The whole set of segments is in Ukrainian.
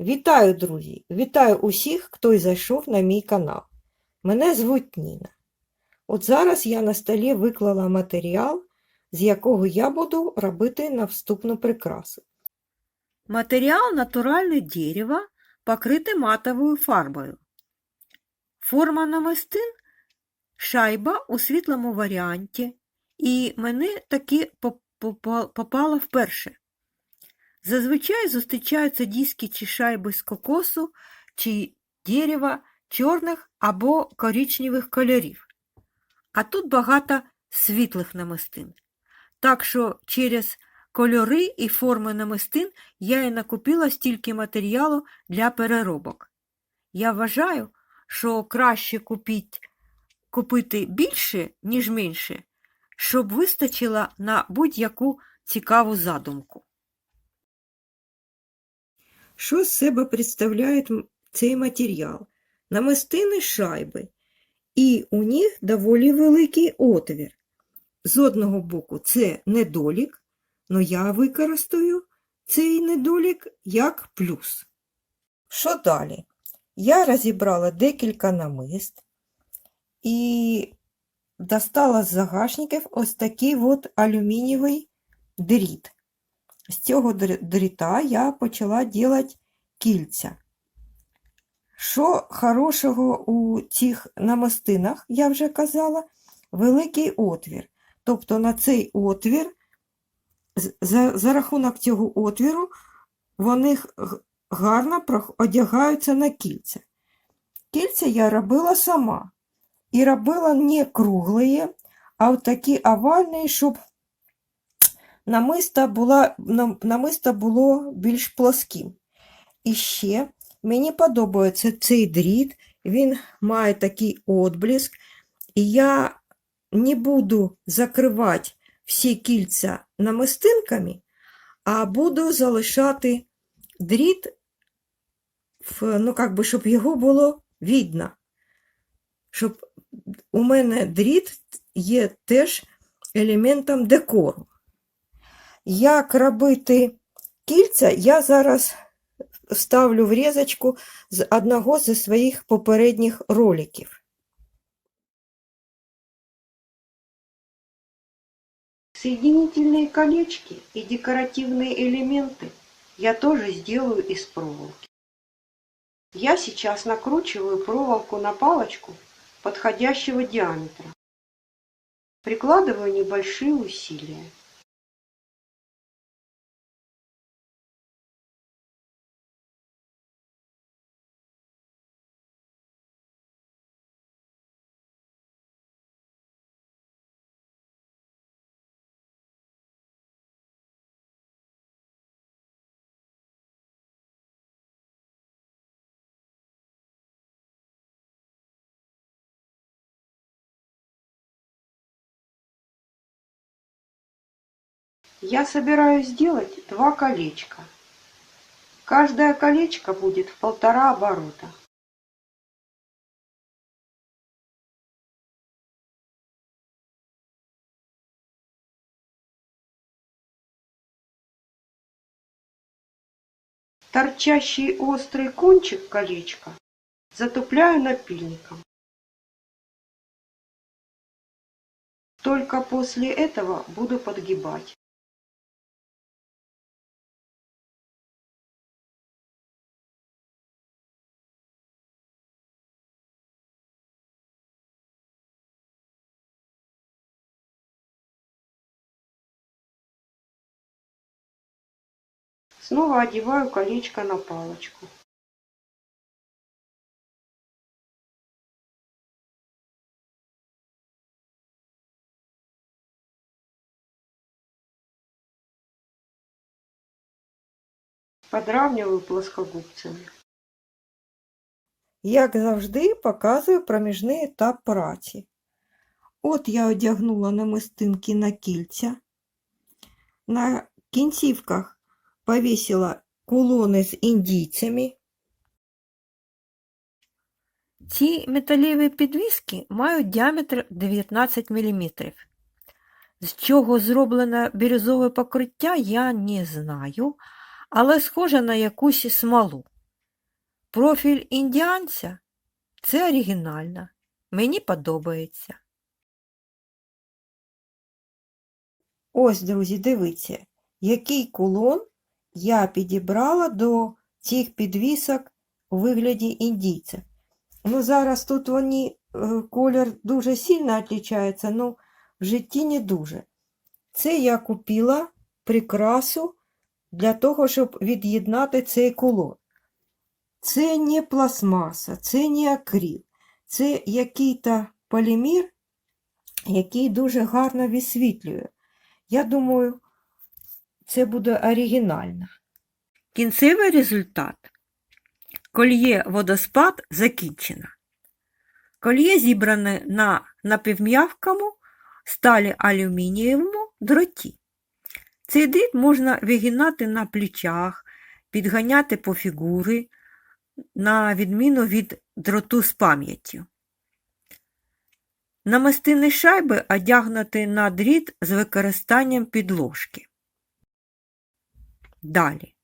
Вітаю, друзі! Вітаю усіх, хто зайшов на мій канал. Мене звуть Ніна. От зараз я на столі виклала матеріал, з якого я буду робити наступну прикрасу. Матеріал натуральне дерево, покрите матовою фарбою. Форма намистин шайба у світлому варіанті, і мене таки попала вперше. Зазвичай зустрічаються диски чи шайби з кокосу чи дерева чорних або коричневих кольорів. А тут багато світлих намистин. Так що через кольори і форми намистин я і накупила стільки матеріалу для переробок. Я вважаю, що краще купіть, купити більше, ніж менше, щоб вистачило на будь-яку цікаву задумку. Що з себе представляє цей матеріал? Намистини шайби, і у них доволі великий отвір. З одного боку, це недолік, але я використаю цей недолік як плюс. Що далі? Я розібрала декілька намист і достала з загашників ось такий от алюмінієвий дріт. З цього дріта я почала робити кільця. Що хорошого у цих намистинах, я вже казала, великий отвір. Тобто на цей отвір, за, за рахунок цього отвіру, вони гарно одягаються на кільця. Кільця я робила сама. І робила не круглі, а такі овальні, щоб намисто, була, намисто було більш плоским. І ще мені подобається цей дріт, він має такий отблиск, і я не буду закривати всі кільця намистинками, а буду залишати дріт, ну, как би, щоб його було видно. Щоб у мене дріт є теж елементом декору. Як робити кільця, я зараз вставлю врізочку з одного зі своїх попередніх роликів. Соединительные колечки и декоративные элементы я тоже сделаю из проволоки. Я сейчас накручиваю проволоку на палочку подходящего диаметра. Прикладываю небольшие усилия. Я собираюсь сделать два колечка. Каждое колечко будет в полтора оборота. Торчащий острый кончик колечка затупляю напильником. Только после этого буду подгибать. Снова одеваю колечко на палочку. Подравниваю плоскогубцями. Як завжди, показую проміжний етап праці. От я одягнула намистинки на кільця. На кінцівках повісила кулони з індійцями. Ці металеві підвіски мають діаметр 19 мм. З чого зроблено бірюзове покриття, я не знаю, але схоже на якусь смолу. профіль індіанця це оригінально. Мені подобається. Ось, друзі, дивіться, який кулон я підібрала до цих підвісок у вигляді індійця. Ну, зараз тут вони, е, колір дуже сильно відрізняється, ну, в житті не дуже. Це я купила прикрасу для того, щоб від'єднати цей кулон. Це не пластмаса, це не акрил, це який-то полімер, який дуже гарно висвітлює. Я думаю, це буде оригінально. Кінцевий результат. Кольє водоспад закінчено. Кольє зібране на напівм'явкому сталі алюмінієвому дроті. Цей дріт можна вигинати на плечах, підганяти по фігури, на відміну від дроту з пам'яттю. Намистини шайби одягнути на дріт з використанням підложки. Далі.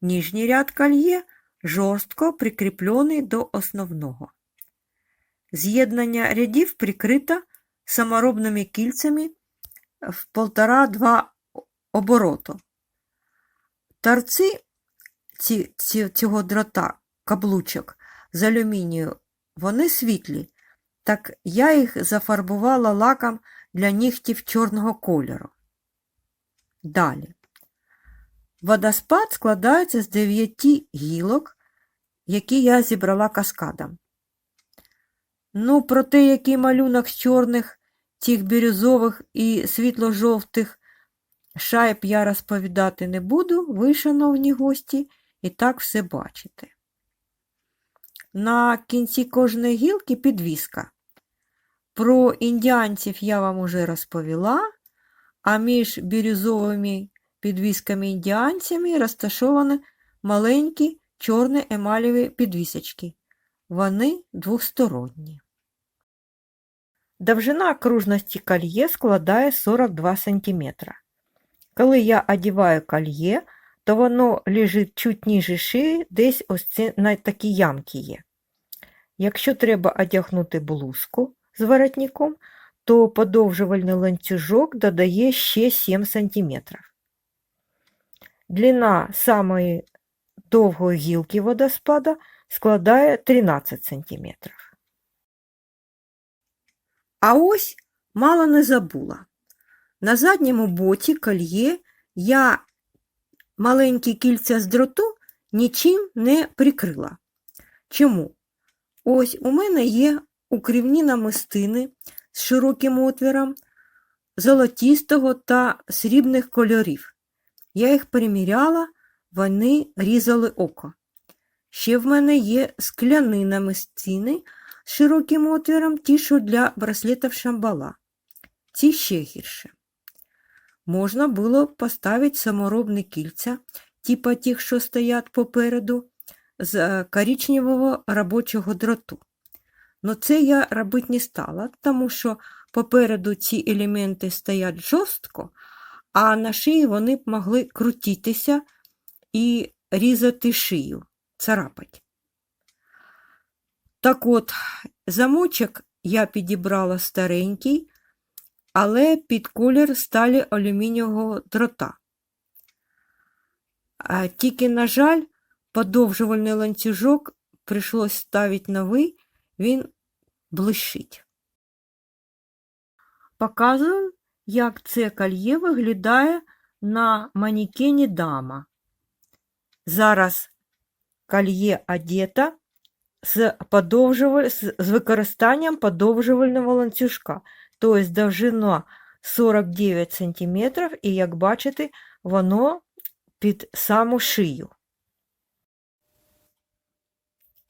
Ніжній ряд кольє жорстко прикріплений до основного. З'єднання рядів прикрито саморобними кільцями в 1,5-2 обороту. Торці ці, ці, цього дрота, каблучок з алюмінію, вони світлі, так я їх зафарбувала лаком для нігтів чорного кольору. Далі. Водоспад складається з дев'яти гілок, які я зібрала каскадом. Ну, про те, який малюнок з чорних, цих бірюзових і світло-жовтих шайб я розповідати не буду, ви, шановні гості, і так все бачите. На кінці кожної гілки підвіска. Про індіанців я вам уже розповіла, а між бірюзовими підвісками індіанцями розташовані маленькі чорні емалєві підвісочки. Вони двосторонні. Довжина окружності кольє складає 42 см. Коли я одіваю кольє, то воно лежить чуть ніже шиї, десь ось це на такі ямки є. Якщо треба одягнути блузку з воротником, то подовжувальний ланцюжок додає ще 7 см. Длина самої довгої гілки водоспада складає 13 см. А ось мало не забула. На задньому боці кольє я маленькі кільця з дроту нічим не прикрила. Чому? Ось у мене є укрівні намистини з широким отвіром золотістого та срібних кольорів. Я їх приміряла, вони різали око. Ще в мене є скляні намистини з широким отвіром, ті, що для браслетів шамбала. Ці ще гірше. Можна було поставити саморобні кільця, типа тих, що стоять попереду, з е, коричневого робочого дроту. Но це я робити не стала, тому що попереду ці елементи стоять жорстко, а на шиї вони б могли крутитися і різати шию, царапать. Так от, замочок я підібрала старенький, але під колір сталі алюмінієвого дрота. А тільки, на жаль, подовжувальний ланцюжок прийшлось ставити новий, він блищить. Показую, як це кольє виглядає на манекені дама. Зараз кольє одета з з використанням подовжувального ланцюжка, тобто довжина 49 см, і, як бачите, воно під саму шию.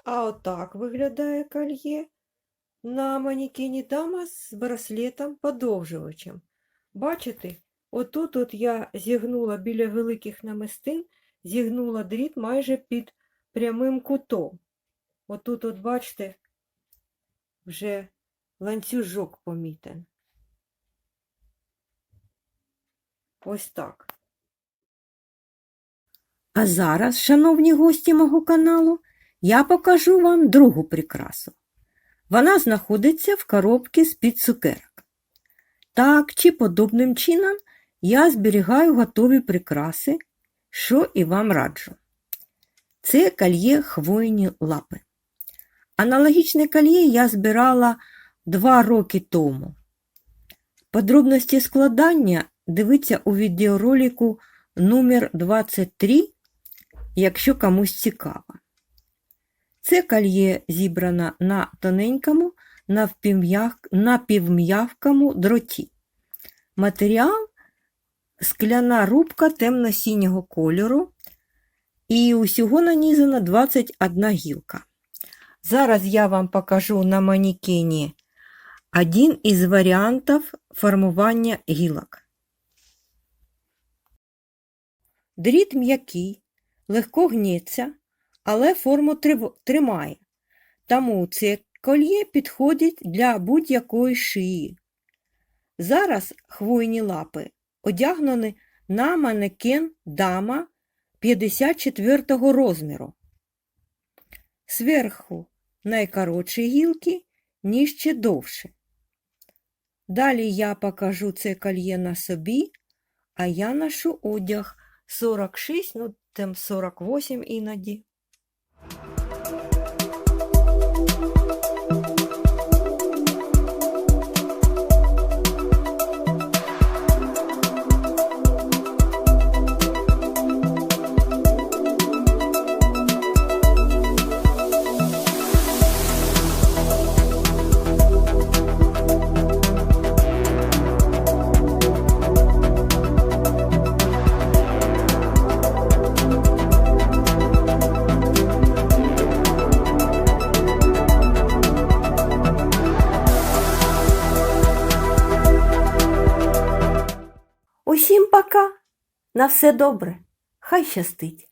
А отак виглядає кольє на манекені дама з браслетом подовжувачем. Бачите, отут от я зігнула біля великих намистин, зігнула дріт майже під прямим кутом. Отут, от, бачите, вже ланцюжок помітен. Ось так. А зараз, шановні гості мого каналу, я покажу вам другу прикрасу. Вона знаходиться в коробці з-під цукерок. Так чи подобним чином я зберігаю готові прикраси, що і вам раджу. Це кольє хвойні лапи. Аналогічне кольє я збирала два роки тому. Подробності складання дивіться у відеоролику номер 23, якщо комусь цікаво. Це кольє зібрано на тоненькому навпівм'як- напівм'явкому дроті. Матеріал скляна рубка темно-синього кольору і усього нанізано 21 гілка. Зараз я вам покажу на манекені один із варіантів формування гілок. Дріт м'який, легко гнеться, але форму тримає. Тому це кольє підходить для будь-якої шиї. Зараз хвойні лапи одягнені на манекен дама 54 розміру. Зверху найкоротші гілки, ніжче довше. Далі я покажу це кольє на собі, а я ношу одяг 46, ну там 48 іноді. На все добре. Хай щастить.